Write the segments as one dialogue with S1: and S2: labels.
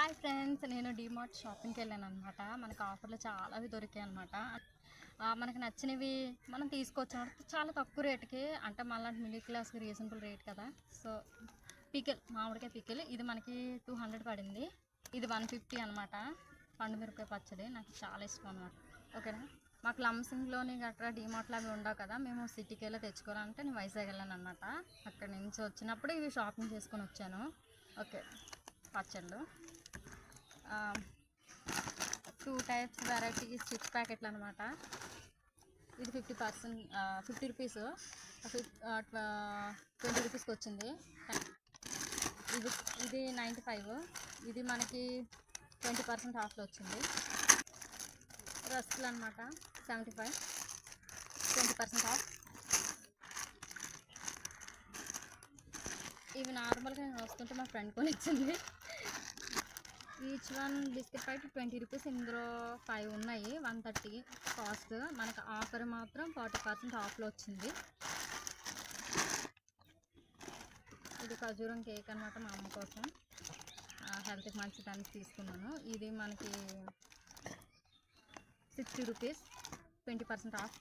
S1: Hi friends నేను డిమార్ట్ షాపింగ్కి వెళ్ళాను అనమాట మనకు ఆఫర్లు చాలా అవి దొరికాయి అనమాట మనకు నచ్చినవి మనం తీసుకోవచ్చు చాలా తక్కువ రేటుకి అంటే మళ్ళీ మిడిల్ క్లాస్కి రీజనబుల్ రేట్ కదా. సో పికిల్ మామిడికాయ పికిల్ ఇది మనకి టూ హండ్రెడ్ పడింది. ఇది వన్ ఫిఫ్టీ అనమాట పండు మిరపకాయ పచ్చడి నాకు చాలా ఇష్టం అనమాట ఓకేనా? మాకు లంసింగ్లోని గట్రా డిమార్ట్లు అవి ఉండవు కదా మేము సిటీకి వెళ్ళి తెచ్చుకోవాలంటే నేను వైజాగ్ వెళ్ళాను అనమాట అక్కడి నుంచి వచ్చినప్పుడు ఇవి షాపింగ్ చేసుకొని వచ్చాను. ఓకే పచ్చళ్ళు. టూ టైప్స్ వెరైటీస్ చిప్స్ ప్యాకెట్లు అనమాట ఇది fifty percent fifty rupees twenty రూపీస్కి వచ్చింది. ఇది ఇది నైంటీ ఫైవ్ ఇది మనకి ట్వంటీ పర్సెంట్ ఆఫ్లో వచ్చింది. రస్కులు అనమాట seventy five twenty percent off ఇవి నార్మల్గా వస్తుంటే మా ఫ్రెండ్ కొని ఇచ్చింది each one biscuit packet twenty rupees. ఇందులో ఫైవ్ ఉన్నాయి. వన్ థర్టీ కాస్ట్ మనకి ఆఫర్ మాత్రం ఫార్టీ పర్సెంట్ ఆఫ్లో వచ్చింది. ఇది ఖజూరం కేక్ అనమాట మా అమ్మ కోసం. హెల్త్కి మంచిదని తీసుకున్నాను. ఇది మనకి sixty rupees twenty percent off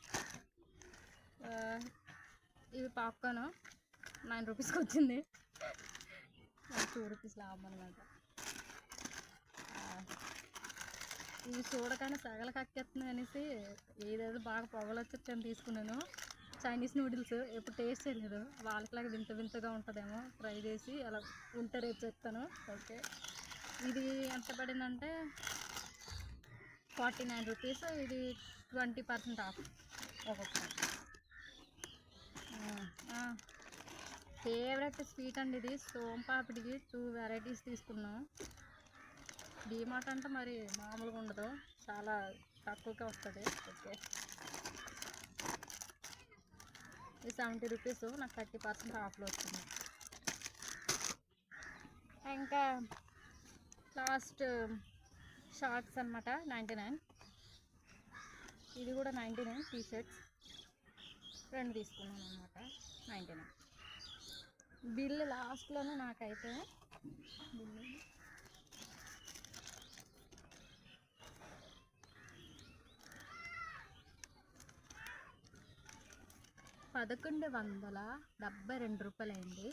S1: ఇవి పాప్కార్న్ నైన్ రూపీస్కి వచ్చింది. టూ రూపీస్ లాభం అనమాట ఇవి చూడగానే సగల కక్కెత్తుంది అనేసి ఏదేదో బాగా పొగలు వచ్చి తీసుకున్నాను. చైనీస్ నూడిల్స్ ఎప్పుడు టేస్ట్ చేయలేదు. వాళ్ళకిలాగా వింత వింతగా ఉంటుందేమో. ట్రై చేసి అలా ఉంటే రేపు చెప్తాను. ఓకే. ఇది ఎంత పడిందంటే ఫార్టీ నైన్ రూపీస్ ఇది ట్వంటీ పర్సెంట్ ఆఫ్ ఒక్కొక్కటి. ఫేవరెట్ స్వీట్ అండి ఇది. సోంపాపిడికి టూ వెరైటీస్ తీసుకున్నాం. డీమార్ట్ అంటే మరి మామూలుగా ఉండదు. చాలా తక్కువగా వస్తుంది. ఓకే. ఇది సెవెంటీ రూపీస్ నాకు థర్టీ పర్సెంట్ ఆఫ్లో వచ్చింది. ఇంకా లాస్ట్ షార్ట్స్ అనమాట నైంటీ నైన్. ఇది కూడా నైంటీ నైన్ టీ షర్ట్స్ రెండు తీసుకున్నాను అనమాట నైంటీ నైన్. బిల్ లాస్ట్లోనే నాకైతే బిల్లు పదకొండు వందల డెబ్బై రెండు రూపాయలు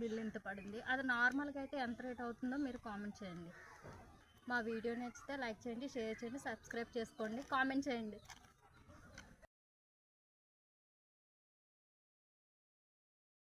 S1: బిల్ ఎంత పడింది. అది నార్మల్గా అయితే ఎంత రేట్ అవుతుందో మీరు కామెంట్ చేయండి. మా వీడియో నచ్చితే లైక్ చేయండి షేర్ చేయండి సబ్స్క్రైబ్ చేసుకోండి కామెంట్ చేయండి.